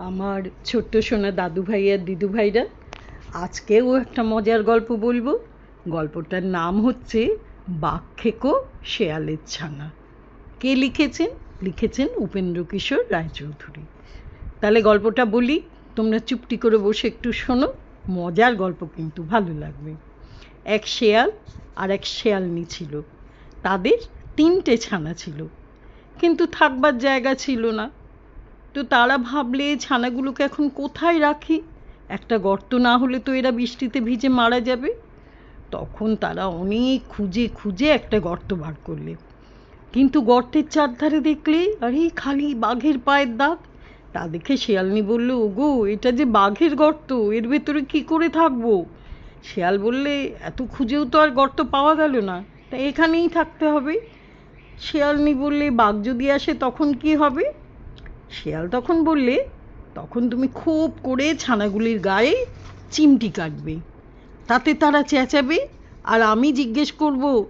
আমার ছোট্ট সোনা দাদু ভাই আর দিদু ভাইরা, আজকেও একটা মজার গল্প বলব। গল্পটার নাম হচ্ছে বাঘ খেকো, শেয়ালের ছানা। কে লিখেছেন? লিখেছেন উপেন্দ্র কিশোর রায়চৌধুরী। তাহলে গল্পটা বলি, তোমরা চুপটি করে বসে একটু শোনো, মজার গল্প কিন্তু ভালো লাগবে। এক শেয়াল আর এক শেয়ালনি ছিল। তাদের তিনটে ছানা ছিল। কিন্তু থাকবার জায়গা ছিল না। তো তারা ভাবলে ছানাগুলোকে এখন কোথায় রাখি? একটা গর্ত না হলে তো এরা বৃষ্টিতে ভিজে মারা যাবে। তখন তারা অনেক খুঁজে খুঁজে একটা গর্ত বার করলে। কিন্তু গর্তের চারধারে দেখলে, আরে, খালি বাঘের পায়ের দাগ। তা দেখে শেয়ালনি বলল, ওগো, এটা যে বাঘের গর্ত, এর ভেতরে কি করে থাকব? শেয়াল বললে, এত খুঁজেও তো আর গর্ত পাওয়া গেল না, তা এখানেই থাকতে হবে। শেয়ালনি বললে, বাঘ যদি আসে তখন কি হবে? শেয়াল তখন বললে, তখন তুমি খুব করে ছানাগুলির গায়ে চিমটি কাটবে। তাতে তারা চেঁচাবে আর আমি জিজ্ঞেস করব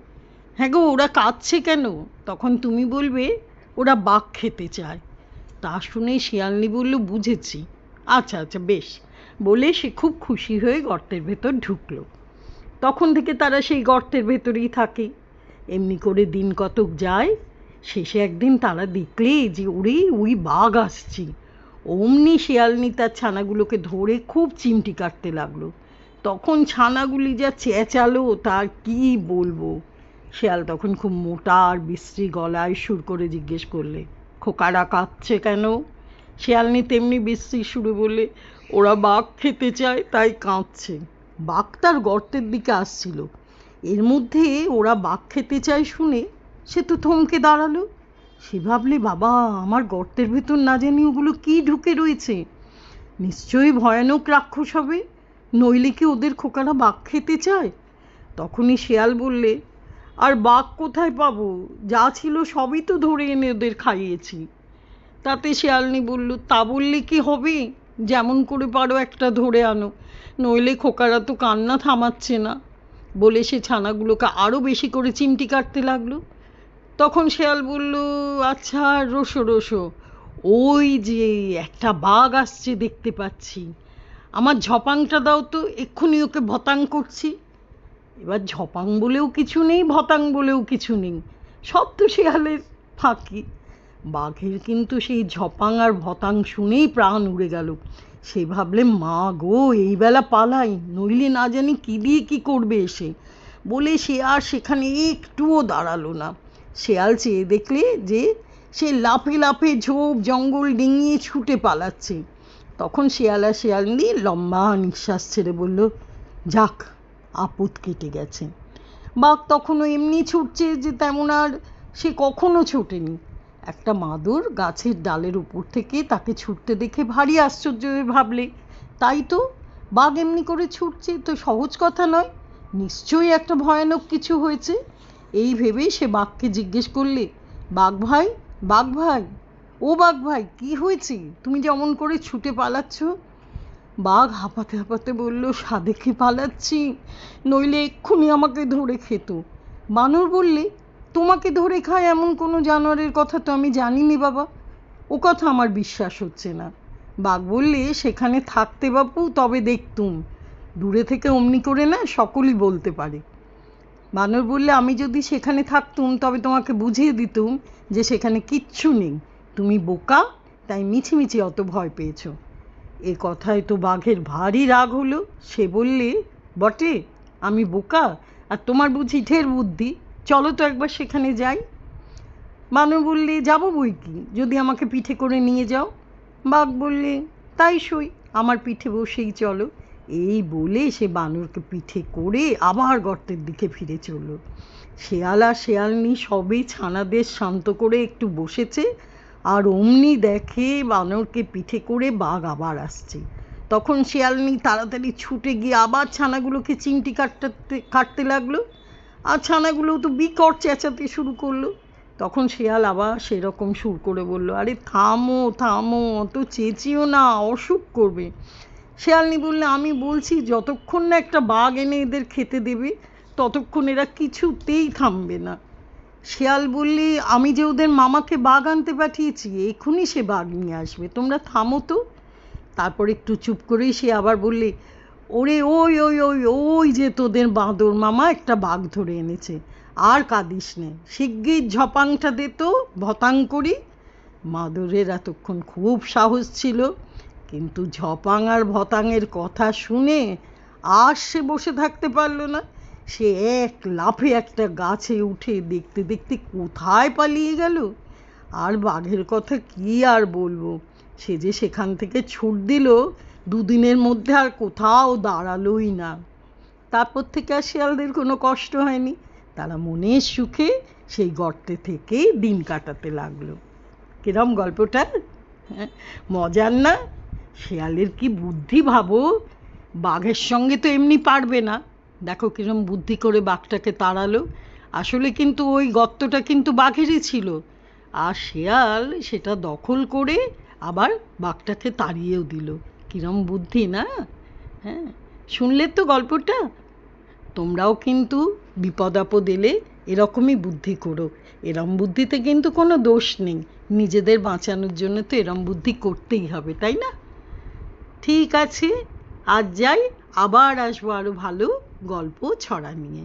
হ্যাঁ গো, ওরা কাঁদছে কেন? তখন তুমি বলবে, ওরা বাঘ খেতে চায়। তা শুনে শিয়ালনি বলল, বুঝেছি। আচ্ছা আচ্ছা বেশ। বলে সে খুব খুশি হয়ে গর্তের ভেতর ঢুকলো। তখন থেকে তারা সেই গর্তের ভেতরেই থাকে। এমনি করে দিন কতক যায় শেষে একদিন তারা দেখলে যে ওরে ওই বাঘ আসছে। অমনি শেয়ালনি তার ছানাগুলোকে ধরে খুব চিমটি কাটতে লাগল। তখন ছানাগুলি যা চেঁচালো তার কি বলব? শেয়াল তখন খুব মোটা আর বিশ্রী গলায় সুর করে জিজ্ঞেস করলে, খোকারা কাঁদছে কেন? শেয়ালনি তেমনি বিশ্রী সুরে বলে ওরা বাঘ খেতে চায়, তাই কাঁদছে বাঘ তার গর্তের দিকে আসছিল। এর মধ্যে ওরা বাঘ খেতে চায় শুনে সে তো থমকে দাঁড়াল। সে ভাবলে, বাবা, আমার গর্তের ভেতর না জানি ওগুলো কি ঢুকে রয়েছে? নিশ্চয়ই ভয়ানক রাক্ষস হবে। নইলে কি ওদের খোকারা বাঘ খেতে চায়? তখনই শেয়াল বললে, আর বাঘ কোথায় পাবো? যা ছিল সবই তো ধরে এনে ওদের খাইয়েছি। তাতে শেয়ালনি বলল, তা বললে কি হবে? যেমন করে পারো একটা ধরে আনো। নইলে খোকারা তো কান্না থামাচ্ছে না। বলে সে ছানাগুলোকে আরও বেশি করে চিমটি কাটতে লাগল। তখন শেয়াল বলল আচ্ছা রোসো রোসো, ওই যে একটা বাঘ আসছে দেখতে পাচ্ছি। আমার ঝপাংটা দাও তো, এক্ষুনি ওকে ভতাং করছি। এবার ঝপাং বলেও কিছু নেই, ভতাং বলেও কিছু নেই, সব তো শেয়ালের ফাঁকি। বাঘের কিন্তু সেই ঝপাং আর ভতাং শুনেই প্রাণ উড়ে গেল। সে ভাবলে, মা গো, এই বেলা পালাই, নইলে না জানি কী দিয়ে কী করবে এসে? বলে সে আর সেখানে একটুও দাঁড়াল না। শেয়াল চেয়ে দেখলে যে সে লাফে লাফে ঝোপ, জঙ্গল ডিঙিয়ে ছুটে পালাচ্ছে। তখন শেয়াল আর শেয়ালনি লম্বা নিঃশ্বাস ছেড়ে বলল, যাক, আপদ কেটে গেছে। বাঘ তখনও এমনি ছুটছে যে তেমন আর সে কখনো ছোটেনি। একটা মাদুর গাছের ডালের উপর থেকে তাকে ছুটতে দেখে ভারী আশ্চর্য হয়ে ভাবলে, তাই তো, বাঘ এমনি করে ছুটছে, তো সহজ কথা নয়। নিশ্চয়ই একটা ভয়ানক কিছু হয়েছে। এই ভেবেই সে বাঘকে জিজ্ঞেস করলে, বাঘ ভাই বাঘ ভাই, ও বাঘ ভাই, কি হয়েছে? তুমি যেমন করে ছুটে পালাচ্ছ? বাঘ হাঁপাতে হাঁপাতে বলল সাদেকে পালাচ্ছি? নইলে এক্ষুনি আমাকে ধরে খেত। বানর বললে, তোমাকে ধরে খায় এমন কোনো জানোয়ারের কথা তো আমি জানিনি বাবা। ও কথা আমার বিশ্বাস হচ্ছে না। বাঘ বললে, সেখানে থাকতে বাপু, তবে দেখতুম। দূরে থেকে অমনি করে না, সকলই বলতে পারে। বানর বললে, আমি যদি সেখানে থাকতুম, তবে তোমাকে বুঝিয়ে দিতুম যে সেখানে কিচ্ছু নেই। তুমি বোকা, তাই মিছিমিছি অত ভয় পেয়েছ। এ কথায় তো বাঘের ভারী রাগ হলো। সে বললে, বটে, আমি বোকা, আর তোমার বুঝি ঢের বুদ্ধি। চলো তো একবার সেখানে যাই। বানর বললে, যাব বই কি? যদি আমাকে পিঠে করে নিয়ে যাও। বাঘ বললে, তাই সই, আমার পিঠে বসেই চলো। এই বলে সে বানরকে পিঠে করে আবার গর্তের দিকে ফিরে চলল। শেয়াল আর শেয়ালনি সবেই ছানাদের শান্ত করে একটু বসেছে আর অমনি দেখে বানরকে পিঠে করে বাঘ আবার আসছে। তখন শেয়ালনি তাড়াতাড়ি ছুটে গিয়ে আবার ছানাগুলোকে চিমটি কাটতে কাটতে লাগল আর ছানাগুলো তো বিকট চেঁচাতে শুরু করল। তখন শেয়াল আবার সেরকম সুর করে বলল, আরে থামো থামো, অত চেঁচিও না, অসুখ করবে। শেয়ালনি বললে আমি বলছি, যতক্ষণ না একটা বাঘ এনে এদের খেতে দেবে, ততক্ষণ এরা কিছুতেই থামবে না। শেয়াল বললে, আমি যে ওদের মামাকে বাঘ আনতে পাঠিয়েছি এক্ষুনি সে বাঘ নিয়ে আসবে, তোমরা থামো তো। তারপর একটু চুপ করেই সে আবার বললে, ওরে ওই ওই ওই ওই যে তোদের বাঁদর মামা একটা বাঘ ধরে এনেছে, আর কাঁদিস নে। শিগগির ঝপাংটা দে তো, ভতাং করি। মাদুরের এতক্ষণ খুব সাহস ছিল। কিন্তু ঝপাং আর ভতাংয়ের কথা শুনে আর সে বসে থাকতে পারল না। সে এক লাফে একটা গাছে উঠে দেখতে দেখতে কোথায় পালিয়ে গেল? আর বাঘের কথা কি আর বলব? সে যে সেখান থেকে ছুট দিল, দুদিনের মধ্যে আর কোথাও দাঁড়ালোই না। তারপর থেকে আর শিয়ালদের কোনো কষ্ট হয়নি। তারা মনের সুখে সেই গর্তে থেকে দিন কাটাতে লাগল। কিরম গল্পটা? হ্যাঁ মজার না? শেয়ালের কি বুদ্ধি ভাবো? বাঘের সঙ্গে তো এমনি পারবে না। দেখো কিরম বুদ্ধি করে বাঘটাকে তাড়ালো। আসলে কিন্তু ওই গর্তটা কিন্তু বাঘেরই ছিল। আর শেয়াল সেটা দখল করে আবার বাঘটাকে তাড়িয়েও দিল। কিরম বুদ্ধি না? হ্যাঁ শুনলে তো গল্পটা? তোমরাও কিন্তু বিপদ আপদ এলে এরকমই বুদ্ধি করো। এরম বুদ্ধিতে কিন্তু কোনো দোষ নেই। নিজেদের বাঁচানোর জন্য তো এরম বুদ্ধি করতেই হবে, তাই না? ঠিক আছে আজ যাই আবার আসব আরও ভালো গল্প ছড়া নিয়ে।